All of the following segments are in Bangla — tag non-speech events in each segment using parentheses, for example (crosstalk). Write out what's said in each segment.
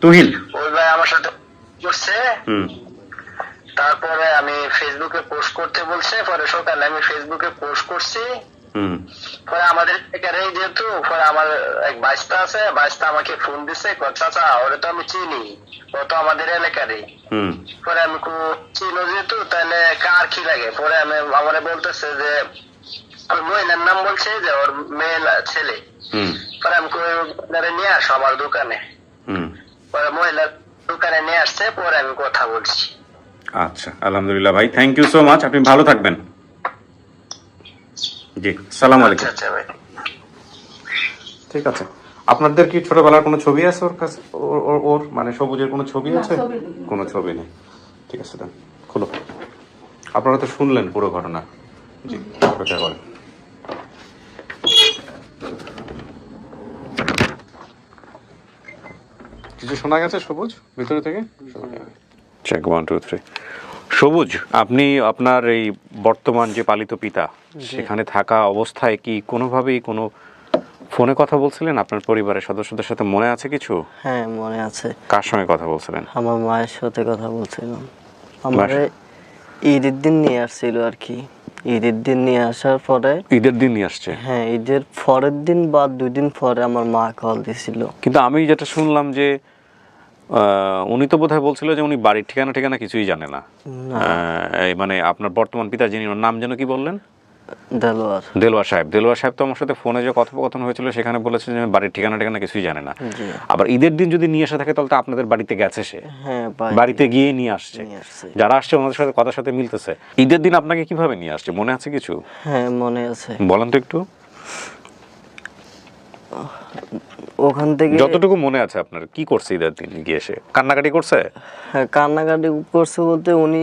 তুহিন ওই ভাই আমার সাথে করছে। তারপরে আমি ফেসবুকে পোস্ট করতে বলছে পরে সকালে আমি ফেসবুকে পোস্ট করছি। পরে আমাদের এখানে যেহেতু পরে আমার এক বাইশটা আছে বাইশটা আমাকে ফোন দিছে চাচা ওরে তো আমি চিনি ও তো আমাদের এলাকারই। হুম। পরে আমি কো- চিনো যেহেতু তাহলে কার কি লাগে? পরে আমি আমারে বলতেছে যে ওই মহিলার নাম বলছে যে ওর মেয়ে ছেলে। হুম। পরে আমি নিয়ে আসো আমার দোকানে। হুম। পরে মহিলার দোকানে নিয়ে আসছে পরে আমি কথা বলছি। আচ্ছা আলহামদুলিল্লাহ ভাই থ্যাংক ইউ সো মাচ আপনি ভালো থাকবেন। জি সালাম আলাইকুম। আচ্ছা আচ্ছা ভাই। ঠিক আছে। আপনাদের কি ছোটবেলার কোনো ছবি আছে ওর কাছে? ওর- ওর- ওর মানে সবুজের কোনো ছবি আছে? কোনো ছবি নেই। ঠিক আছে দেন খোলো। আপনারা তো শুনলেন পুরো ঘটনা। জি অপেক্ষা করেন কিছু শোনা গেছে? সবুজ? ভিতরে থেকে? চেক ওয়ান টু থ্রি সবুজ আপনি আপনার এই বর্তমান যে পালিত পিতা সেখানে থাকা অবস্থায় কি কোনোভাবেই কোনো ফোনে কথা বলছিলেন? আপনার পরিবারের সদস্যদের সাথে মনে আছে কিছু? হ্যাঁ মনে আছে। কার সঙ্গে কথা বলছিলেন? আমার মায়ের সাথে কথা বলছিলাম। আমার ঈদের দিন নিয়ে আসছিল আর কি। ঈদের দিন নিয়ে আসার পরে ঈদের দিন নিয়ে আসছে? হ্যাঁ ঈদের পরের দিন বা দুই দিন পরে আমার মা কল দিছিল কিন্তু আমি যেটা শুনলাম যে আহ, উনি তো বোধহয় বলছিল যে উনি বাড়ির ঠিকানা ঠিকানা কিছুই জানে না। আহ, মানে আপনার বর্তমান পিতা যিনি ওর নাম যেন কি বললেন? দেলোয়ার। দেলোয়ার সাহেব। দেলোয়ার সাহেব তো আমার সাথে ফোনে যে কথোপকথন হয়েছিল সেখানে বলেছে যে বাড়ির ঠিকানা ঠিকানা কিছুই জানে না। আবার ঈদের দিন যদি নিয়ে এসে থাকে তাহলে তো আপনাদের বাড়িতে গেছে সে। বাড়িতে গিয়ে নিয়ে আসছে। যারা আসছে ওনাদের সাথে কথার সাথে মিলতেছে। ঈদের দিন আপনাকে কীভাবে নিয়ে আসছে মনে আছে কিছু? হ্যাঁ মনে আছে। বলেন তো একটু। ওখান থেকে যতটুকু মনে আছে আপনার কি করছে ঈদের দিন গিয়ে এসে কান্নাকাটি করছে? হ্যাঁ, কান্নাকাটি করছে বলতে উনি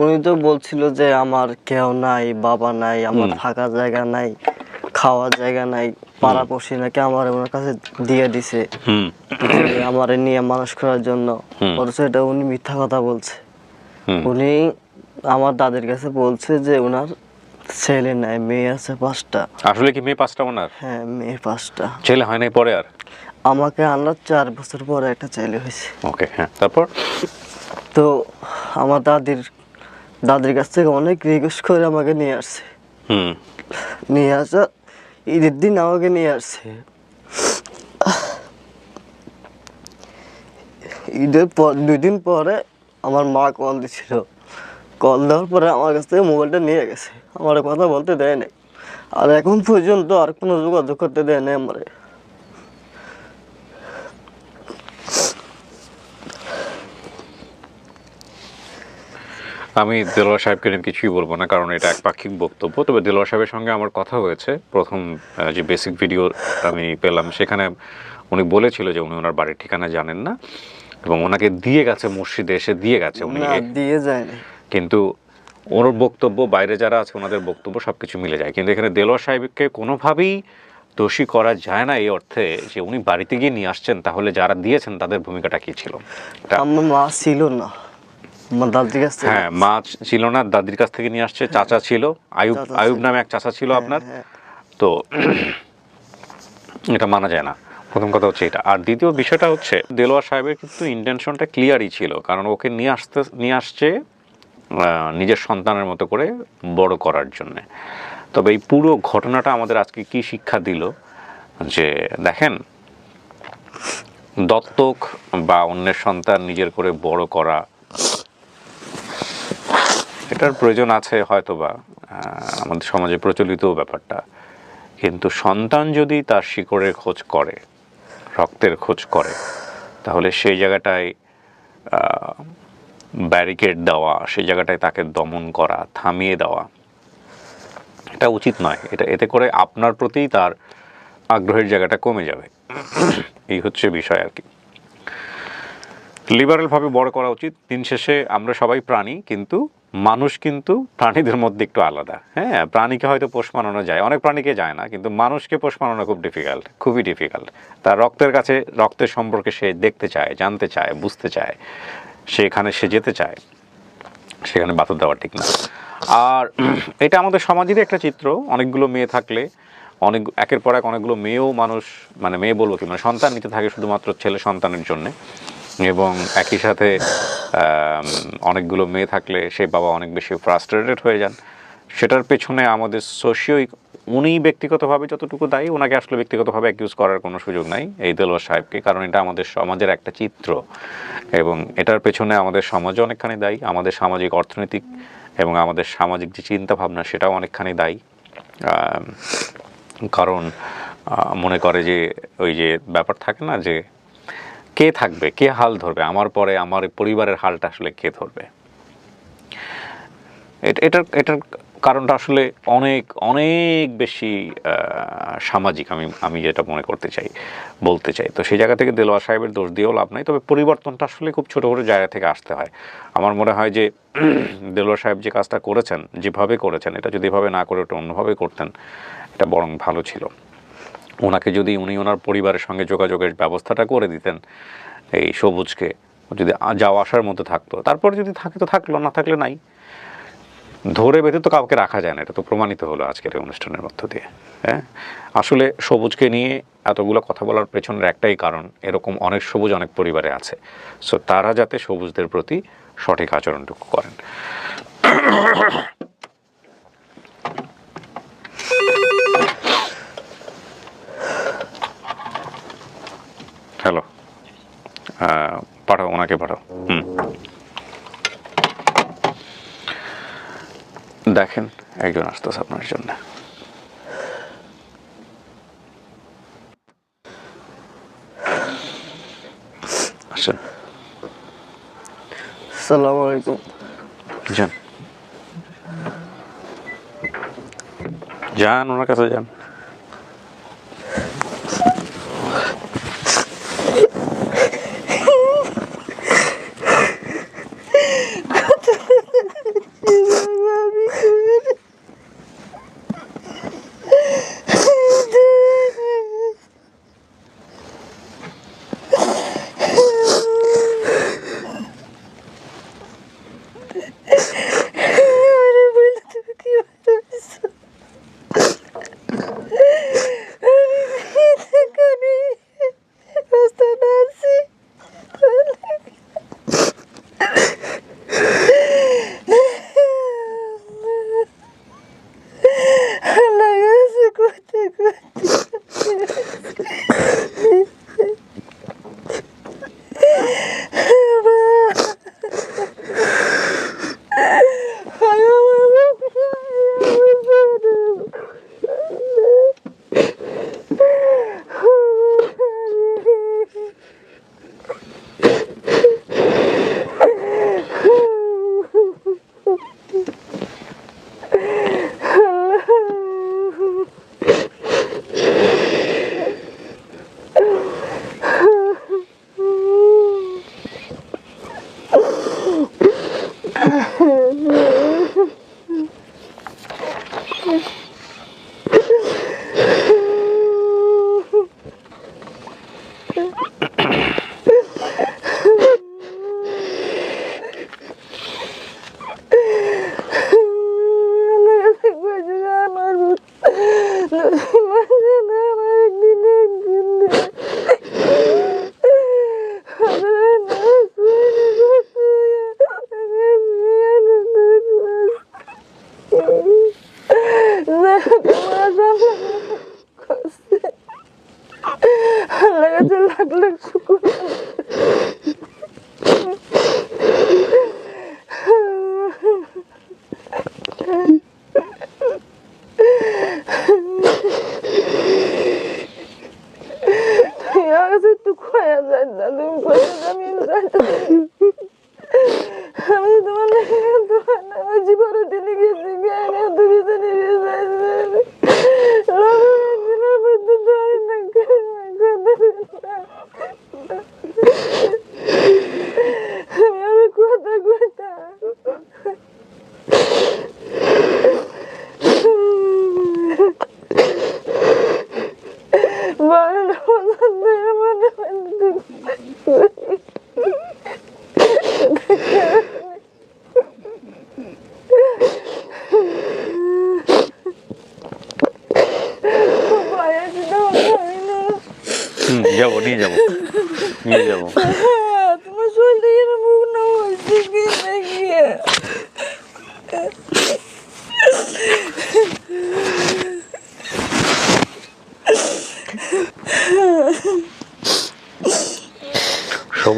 উনি তো বলছিল যে আমার কেউ নাই বাবা নাই আমার থাকার জায়গা নাই খাওয়ার জায়গা নাই পাড়া পাড়াপড়শি নাকি আমার ওনার কাছে দিয়ে দিছে। আমার নিয়ে মানুষ করার জন্য। অথচ এটা উনি মিথ্যা কথা বলছে। উনি আমার দাদির কাছে বলছে যে ওনার ছেলে নাই মেয়ে আছে পাঁচটা। আসলে কি মেয়ে পাঁচটা ওনার? হ্যাঁ মেয়ে পাঁচটা। ছেলে হয় নাই পরে আর? আমাকে আনলার চার বছর পরে একটা ছেলে হয়েছে। ওকে হ্যাঁ তারপর? তো আমার দাদির দাদির কাছ থেকে অনেক রিকোয়েস্ট করে আমাকে নিয়ে আসছে। নিয়ে আসা ঈদের দিন আমাকে নিয়ে আসছে। ঈদের পর দুই দিন পরে আমার মা কল দিছিল। কল দেওয়ার পরে আমার কাছ থেকে মোবাইলটা নিয়ে গেছে। আমার কথা বলতে দেয় নাই। আর এখন পর্যন্ত আর কোনো যোগাযোগ করতে দেয় নাই আমারে। আমি দেলোয়ার সাহেবকে নিয়ে কিছুই বলব না কারণ এটা একপাক্ষিক বক্তব্য। তবে দেলোয়ার সাহেবের সঙ্গে আমার কথা হয়েছে। প্রথম যে বেসিক ভিডিও আমি পেলাম সেখানে উনি বলেছিল যে উনি ওনার বাড়ির ঠিকানা জানেন না এবং ওনাকে দিয়ে গেছে মসজিদে এসে দিয়ে গেছে উনি। দিয়ে যায়নি। কিন্তু ওর বক্তব্য বাইরে যারা আছে ওনাদের বক্তব্য সব কিছু মিলে যায়। কিন্তু এখানে দেলোয়ার সাহেবকে কোনোভাবেই দোষী করা যায় না এই অর্থে যে উনি বাড়িতে গিয়ে নিয়ে আসছেন তাহলে যারা দিয়েছেন তাদের ভূমিকাটা কি ছিল? আমার মা ছিল না আমার দাদির কাছ থেকে হ্যাঁ মা ছিল না দাদির কাছ থেকে নিয়ে আসছে চাচা ছিল আয়ুব আয়ুব নামে এক চাচা ছিল আপনার। হ্যাঁ। তো এটা মানা যায় না। প্রথম কথা হচ্ছে এটা। আর দ্বিতীয় বিষয়টা হচ্ছে দেলোয়ার সাহেবের কিন্তু ইন্টেনশনটা ক্লিয়ারই ছিল। কারণ ওকে নিয়ে আসতে নিয়ে আসছে নিজের সন্তানের মতো করে বড় করার জন্য। তবে এই পুরো ঘটনাটা আমাদের আজকে কি শিক্ষা দিল? যে দেখেন দত্তক বা অন্যের সন্তান নিজের করে বড় করা এটার প্রয়োজন আছে হয়তোবা আমাদের সমাজে প্রচলিত ব্যাপারটা। কিন্তু সন্তান যদি তার শিকড়ের খোঁজ করে, রক্তের খোঁজ করে, তাহলে সেই জায়গাটায় ব্যারিকেড দেওয়া, সেই জায়গাটায় তাকে দমন করা, থামিয়ে দেওয়া, এটা উচিত নয়। এটা, এতে করে আপনার প্রতিই তার আগ্রহের জায়গাটা কমে যাবে। এই হচ্ছে বিষয় আর কি। লিবারেলভাবে বড় করা উচিত। দিন শেষে আমরা সবাই প্রাণী, কিন্তু মানুষ কিন্তু প্রাণীদের মধ্যে একটু আলাদা। হ্যাঁ প্রাণীকে হয়তো পোষ মানানো যায়, অনেক প্রাণীকে যায় না, কিন্তু মানুষকে পোষ মানানো খুব ডিফিকাল্ট খুবই ডিফিকাল্ট তার রক্তের কাছে, রক্তের সম্পর্কে সে দেখতে চায়, জানতে চায়, বুঝতে চায় সেখানে সে যেতে চায়, সেখানে বাধা দেওয়া ঠিক না। আর (clears throat) এটা আমাদের সমাজেরই একটা চিত্র, অনেকগুলো মেয়ে থাকলে, অনেক, একের পর এক অনেকগুলো মেয়েও মানুষ মানে মেয়ে বলব কি মানে সন্তান নিতে থাকে শুধুমাত্র ছেলে সন্তানের জন্যে। এবং একই সাথে অনেকগুলো মেয়ে থাকলে সে বাবা অনেক বেশি ফ্রাস্ট্রেটেড হয়ে যান। সেটার পেছনে আমাদের সোশিও উনি ব্যক্তিগতভাবে যতটুকু দায়ী ওনাকে আসলে ব্যক্তিগতভাবে অ্যাকিউজ করার কোনো সুযোগ নাই, এই দেলোয়ার সাহেবকে, কারণ এটা আমাদের সমাজের একটা চিত্র। এবং এটার পেছনে আমাদের সমাজ অনেকখানি দায়ী, আমাদের সামাজিক অর্থনৈতিক এবং আমাদের সামাজিক যে চিন্তা ভাবনা সেটাও অনেকখানি দায়ী। কারণ মনে করে যে ওই যে ব্যাপার থাকে না যে কে থাকবে? কে হাল ধরবে? আমার পরে আমার পরিবারের হালটা আসলে কে ধরবে? এট- এটার এটার কারণটা আসলে অনেক অনেক বেশি সামাজিক আমি আমি যেটা মনে করতে চাই, বলতে চাই। তো সেই জায়গা থেকে দেলোয়ার সাহেবের দোষ দিয়েও লাভ নাই। তবে পরিবর্তনটা আসলে খুব ছোটো ছোটো জায়গা থেকে আসতে হয়। আমার মনে হয় যে (clears throat) দেলোয়ার সাহেব যে কাজটা করেছেন, যেভাবে করেছেন, এটা যদি এভাবে না করে ওটা অন্যভাবে করতেন, এটা বরং ভালো ছিল। ওনাকে যদি উনি ওনার পরিবারের সঙ্গে যোগাযোগের ব্যবস্থাটা করে দিতেন, এই সবুজকে, যদি যাওয়া আসার মধ্যে থাকতো। তারপরে যদি থাকে তো থাকল, না থাকলে নাই। ধরে বেঁধে তো কাউকে রাখা যায় না, এটা তো প্রমাণিত হলো আজকের এই অনুষ্ঠানের মধ্য দিয়ে হ্যাঁ? আসলে সবুজকে নিয়ে এতগুলো কথা বলার পেছনের একটাই কারণ, এরকম অনেক সবুজ অনেক পরিবারে আছে। সো তারা যাতে সবুজদের প্রতি সঠিক আচরণটুকু করেন। হ্যালো। পাঠাও ওনাকে পাঠাও। হুম। দেখেন একজন আসতেছে আপনার জন্য। আসেন। আসসালামু আলাইকুম। যান। যান ওনার কাছে যান।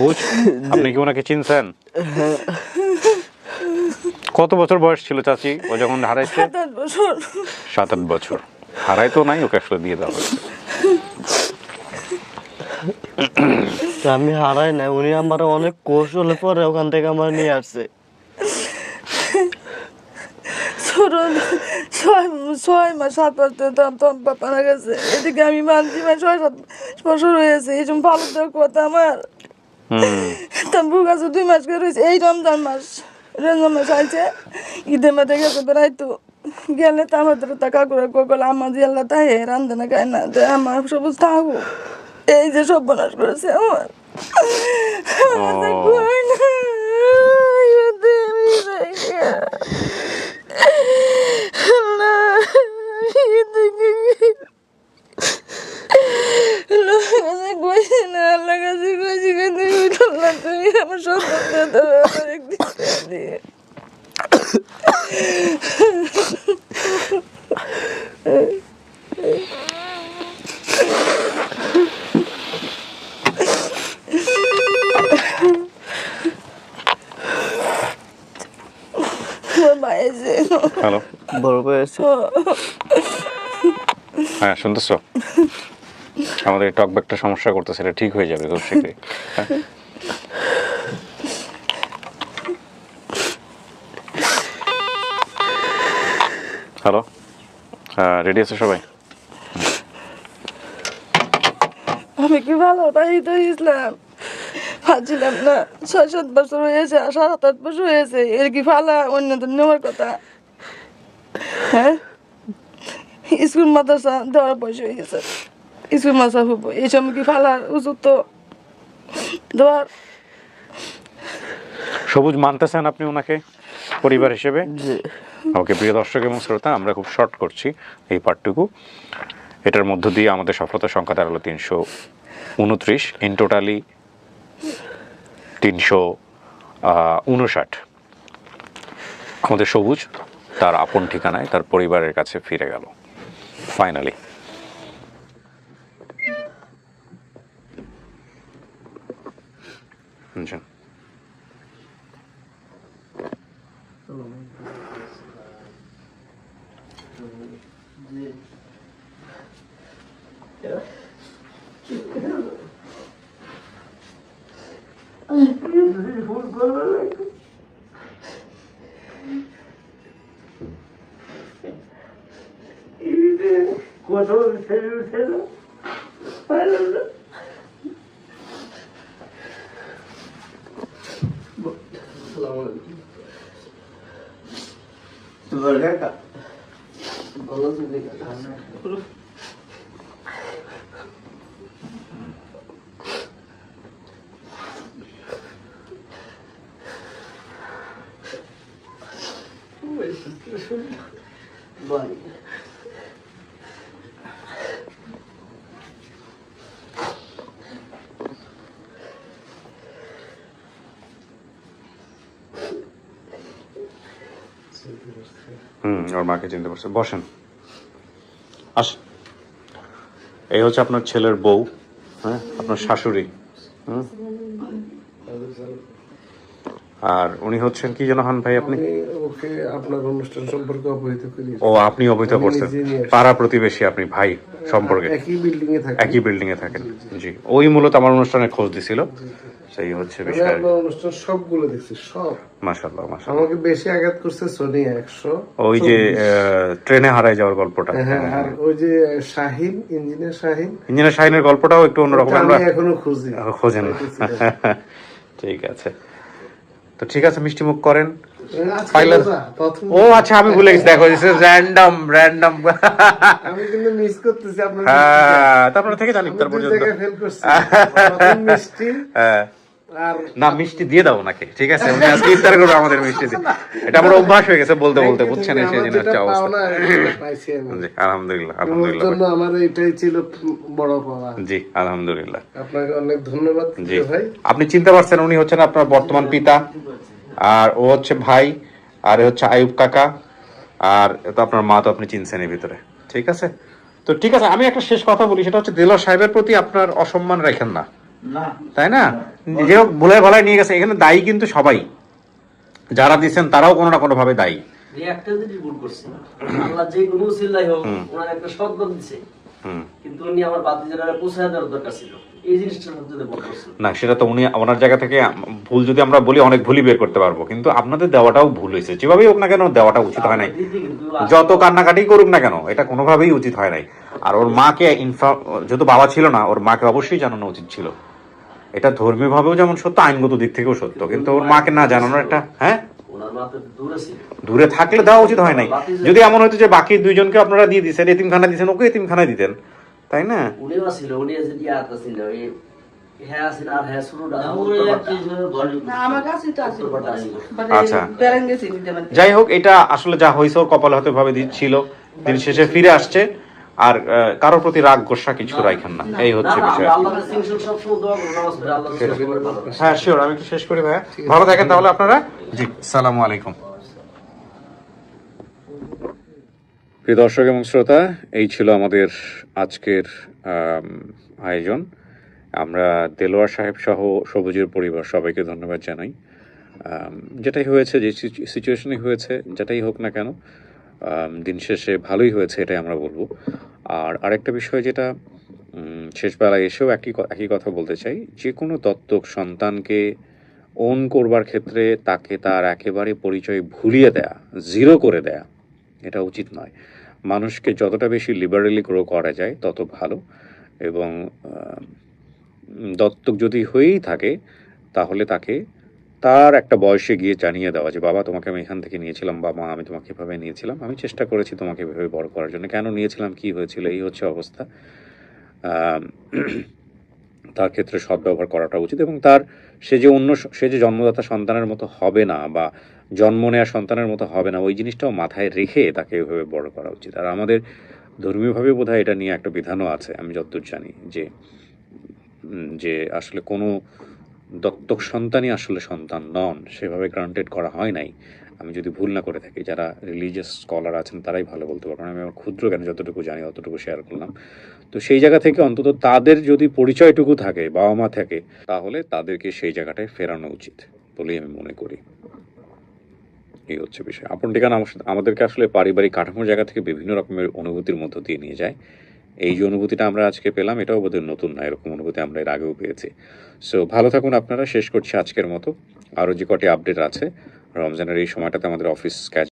সবুজ (laughs) আপনি কি ওনাকে চিনছেন? কত বছর বয়স ছিল চাচি? ও যখন হারাইছে? সাত আট বছর। সাত আট বছর। হারাই তো নাই ওকে আসলে দিয়ে দেওয়া আমি হারাই নাই উনি আমার অনেক কৌশলে পরে ওখান থেকে আমার নিয়ে আসছে। ছয় ছয় মাস সাত মাস তখন গেছে। এদিকে আমি মানছি মানে ছয় সাত বছর হয়েছে এই জন্য ভালো কথা আমার। তাম্বু গাছে দুই মাস করে রয়েছে। এই রমজান মাস রমজান মাস আইছে। ঈদের মাঠে গেছে বেড়াইতো গেলে তো আমাদের টাকা করে গোগল আমার যে আল্লাহ তাই রান্ধে না খায় না যে আমার সবুজ থাকব এই যে সব বনাস করেছে আমার। না। আল্লাহ, কাছে কইছি কিন্তু আল্লাহ তুমি আমার সন্তানকে আমার একদিন দিয়ে। হ্যালো। বড় পেয়েছে হ্যাঁ শুনতেছ? আমাদের টক ব্যাগটা সমস্যা করতেছে, এটা ঠিক হয়ে যাবে খুব শীঘ্রই। হ্যাঁ? হ্যালো হ্যাঁ রেডি আছে সবাই? আমি কি ভালো? বাড়িতে ইসলাম। ভাবছিলাম না ছয় সাত বছর হয়েছে আর সাত আট বছর হয়েছে, এর কি ফালা? অন্য তো নেওয়ার কথা। হ্যাঁ? স্কুল, মাদ্রাসা, দেওয়ার বয়স হয়ে গেছে। স্কুল মাদ্রাসা হব এই সময় কি ফালার উচিত তো দেওয়ার সবুজ মানতেছেন আপনি ওনাকে? পরিবার হিসেবে? ওকে প্রিয় দর্শক এবং শ্রোতা আমরা খুব শর্ট করছি এই পার্টটুকু এটার মধ্য দিয়ে আমাদের সফলতার সংখ্যা দাঁড়াল তিনশো উনত্রিশ ইন টোটালি তিনশো উনষাট। আমাদের সবুজ তার আপন ঠিকানায় তার পরিবারের কাছে ফিরে গেল। Finally Anlayacağım. Tamam. Cuando se হুম, ওর মাকে চিনতে পারছে। বসেন। আসেন। এই হচ্ছে আপনার ছেলের বউ হ্যাঁ? আপনার শাশুড়ি, হুম? আর উনি হচ্ছেন কি যেন হন ভাই আপনি? ওকে আপনার অনুষ্ঠান সম্পর্কে অবহিত করি। ও আপনি অবহিত করছেন। পাড়া প্রতিবেশী আপনি ভাই সম্পর্কে। একই বিল্ডিং এ থাকি একই বিল্ডিং এ থাকেন। জি ওই মূলত আমার অনুষ্ঠানে খোঁজ দিছিল। সেই হচ্ছে বিষয়। আপনার অনুষ্ঠান সবগুলো দেখছি সব। মাশাল্লাহ মাশাল্লাহ আমাকে বেশি আঘাত করছে সোনি একশো ওই যে ট্রেনে হারায় যাওয়ার গল্পটা। হ্যাঁ আর ওই যে শাহিন ইঞ্জিনিয়ার শাহিন। ইঞ্জিনিয়ার শাহিনের গল্পটাও একটু অন্যরকম। আমরা আমি এখনও খুঁজি। খোঁজেন। (laughs) ঠিক আছে। তো ঠিক আছে মিষ্টি মুখ করেন। ও আচ্ছা আমি ভুলে গেছি। দেখো র্যান্ডম র্যান্ডম আমি কিন্তু মিস করতেছি আপনার হ্যাঁ তারপরে থেকে জানি তারপর পর্যন্ত। ফেল করছি। মিষ্টি। হ্যাঁ। না মিষ্টি দিয়ে দাও নাকি ঠিক আছে? উনি আজকে ইফতার করবে আমাদের মিষ্টি দিয়ে। এটা আমার অভ্যাস হয়ে গেছে বলতে বলতে বুঝছেন এই যেটা হচ্ছে অবস্থা। জি আলহামদুলিল্লাহ আলহামদুলিল্লাহ। জন্য আমার এটাই ছিল বড় পাওয়া জি আলহামদুলিল্লাহ। আপনাকে অনেক ধন্যবাদ জি। ভাই। আপনি চিনতে পারছেন উনি হচ্ছেন আপনার বর্তমান পিতা আর ও হচ্ছে ভাই আর এ হচ্ছে আয়ুব কাকা আর তো আপনার মা তো আপনি চিনছেন এর ভিতরে ঠিক আছে? তো ঠিক আছে আমি একটা শেষ কথা বলি সেটা হচ্ছে দেলোয়ার সাহেবের প্রতি আপনার অসম্মান রাখেন না। তাই না? যে হোক ভুলে ভালায় নিয়ে গেছে। এখানে দায়ী কিন্তু সবাই। যারা দিচ্ছেন তারাও কোনো না কোনো ভাবে দায়ী একটা জিনিস ভুল করছে। আল্লাহ যে কোনো উসিলাই হোক ওনার একটা সদ্গত দিছে। কিন্তু উনি আমার বাতি জানারে পৌঁছায় দেওয়ার দরকার ছিল। এই জিনিসটা সবচেয়ে ভুল করছে। না সেটা তো উনি ওনার জায়গা থেকে ভুল যদি আমরা বলি অনেক ভুলই বের করতে পারব। কিন্তু আপনাদের দেওয়াটাও ভুল হয়েছে। যেভাবেই হোক না কেন দেওয়াটা উচিত হয় নাই। যত কান্নাকাটি করুক না কেন এটা কোনোভাবেই উচিত হয় নাই। আর ওর মাকে ইনফর্ম যেহেতু বাবা ছিল না ওর মাকে অবশ্যই জানানো উচিত ছিল। এটা ধর্মীয় ভাবেও যেমন সত্য আইনগত দিক থেকেও সত্য। কিন্তু ওর মাকে না জানানোর একটা হ্যাঁ? দূরে থাকলে দেওয়া উচিত হয় নাই। যদি এমন হতো যে বাকি দুইজনকে আপনারা দিয়ে দিচ্ছেন এতিম এতিমখানা দিচ্ছেন ওকে এতিমখানায় দিতেন তাই না? হ্যাঁ হ্যাঁ শুরুটা না আমার কাছে তো আছে। আচ্ছা। মানে যাই হোক এটা আসলে যা হয়েছে ওর কপালে হয়তো ভাবে ছিল দিন শেষে ফিরে আসছে। আর কারোর প্রতি রাগ গোসা কিছু রাখেন না। এই হচ্ছে বিষয়। হ্যাঁ শিওর আমি একটু শেষ করি ভাইয়া। ভালো থাকেন তাহলে আপনারা? জি সালামু আলাইকুম। প্রিয় দর্শক এবং শ্রোতা এই ছিল আমাদের আজকের আয়োজন। আমরা দেলোয়ার সাহেব সহ সবুজের পরিবার সবাইকে ধন্যবাদ জানাই। যেটাই হয়েছে যে সিচুয়েশনে হয়েছে যেটাই হোক না কেন দিন শেষে ভালোই হয়েছে, এটাই আমরা বলব। আর আরেকটা বিষয় যেটা শেষবেলায় এসেও একই একই কথা বলতে চাই যে কোনো দত্তক সন্তানকে ওন করবার ক্ষেত্রে তাকে তার একেবারে পরিচয় ভুলিয়ে দেয়া, জিরো করে দেয়া, এটা উচিত নয়। মানুষকে যতটা বেশি লিবারেলি গ্রো করা যায়, তত ভালো। এবং দত্তক যদি হয়েই থাকে, তাহলে তাকে তার একটা বয়সে গিয়ে জানিয়ে দেওয়া যে, বাবা, তোমাকে আমি এখান থেকে নিয়েছিলাম, বা মা, আমি তোমাকে এভাবে নিয়েছিলাম, আমি চেষ্টা করেছি তোমাকে এভাবে বড় করার জন্য। কেন নিয়েছিলাম, কি হয়েছিল, এই হচ্ছে অবস্থা। তার ক্ষেত্রে সদ্ব্যবহার করাটা উচিত এবং তার সে যে অন্য সে যে জন্মদাতা সন্তানের মতো হবে না, বা জন্ম নেওয়া সন্তানের মতো হবে না, ওই জিনিসটাও মাথায় রেখে তাকে এভাবে বড় করা উচিত। আর আমাদের ধর্মীয়ভাবে বোধহয় এটা নিয়ে একটা বিধানও আছে, আমি যতদূর জানি, যে যে আসলে কোনো দত্তক সন্তানই আসলে সন্তান নন, সেভাবে গ্রান্টেড করা হয় নাই। আমি যদি ভুল না করে থাকি, যারা রিলিজিয়াস স্কলার আছেন তারাই ভালো বলতে পারবেন। আমি আমার ক্ষুদ্র জ্ঞান যতটুকু জানি অতটুকু শেয়ার করলাম। তো সেই জায়গা থেকে অন্তত তাদের যদি পরিচয়টুকু থাকে বাবা মা থাকে, তাহলে তাদেরকে সেই জায়গাটায় ফেরানো উচিত বলেই আমি মনে করি। এই হচ্ছে বিষয়। আপন ঠিকানা আমাদেরকে আসলে পারিবারিক কাঠামোর জায়গা থেকে বিভিন্ন রকমের অনুভূতির মধ্য দিয়ে নিয়ে যায়। এই যে অনুভূতিটা আমরা আজকে পেলাম, এটাও বোধহয় নতুন না, এরকম অনুভূতি আমরা এর আগেও পেয়েছি। সো ভালো থাকুন আপনারা, শেষ করছি আজকের মতো। আরও যে কটি আপডেট আছে, রমজানের এই সময়টাতে আমাদের অফিস ক্যাচ